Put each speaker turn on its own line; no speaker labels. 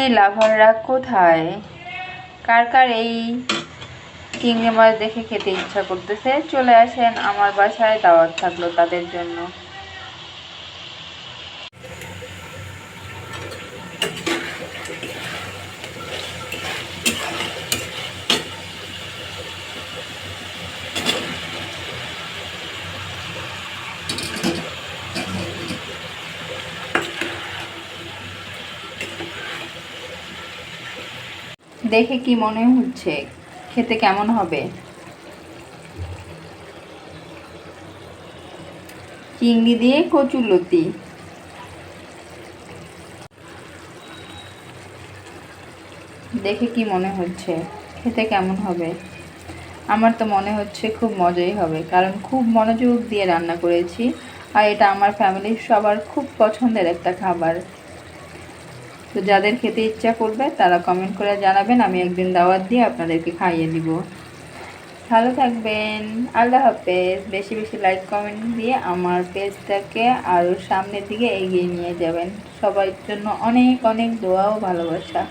চিংড়ি লাভাররা কোথায়? কার কার এই চিংড়ি মাছ দেখে খেতে ইচ্ছা করতেছে? চলে আসেন আমার বাসায়, দাওয়াত থাকল তাদের জন্য। দেখে কি মনে হচ্ছে? খেতে কেমন হবে? চিংড়ি দিয়ে কচুলতি দেখে কি মনে হচ্ছে? খেতে কেমন হবে? আমার তো মনে হচ্ছে খুব মজাই হবে, কারণ খুব মনোযোগ দিয়ে রান্না করেছি, আর এটা আমার ফ্যামিলির সবার খুব পছন্দের একটা খাবার। তো যাদের খেতে ইচ্ছা করবে, তারা কমেন্ট করে জানাবেন, আমি একদিন দাওয়াত দিয়ে আপনাদেরকে খাইয়ে দিব। ভালো থাকবেন, আল্লাহ হাফেজ। বেশি বেশি লাইক কমেন্ট দিয়ে আমার পেজটাকে আরও সামনের দিকে এগিয়ে নিয়ে যাবেন। সবার জন্য অনেক অনেক দোয়া ও ভালোবাসা।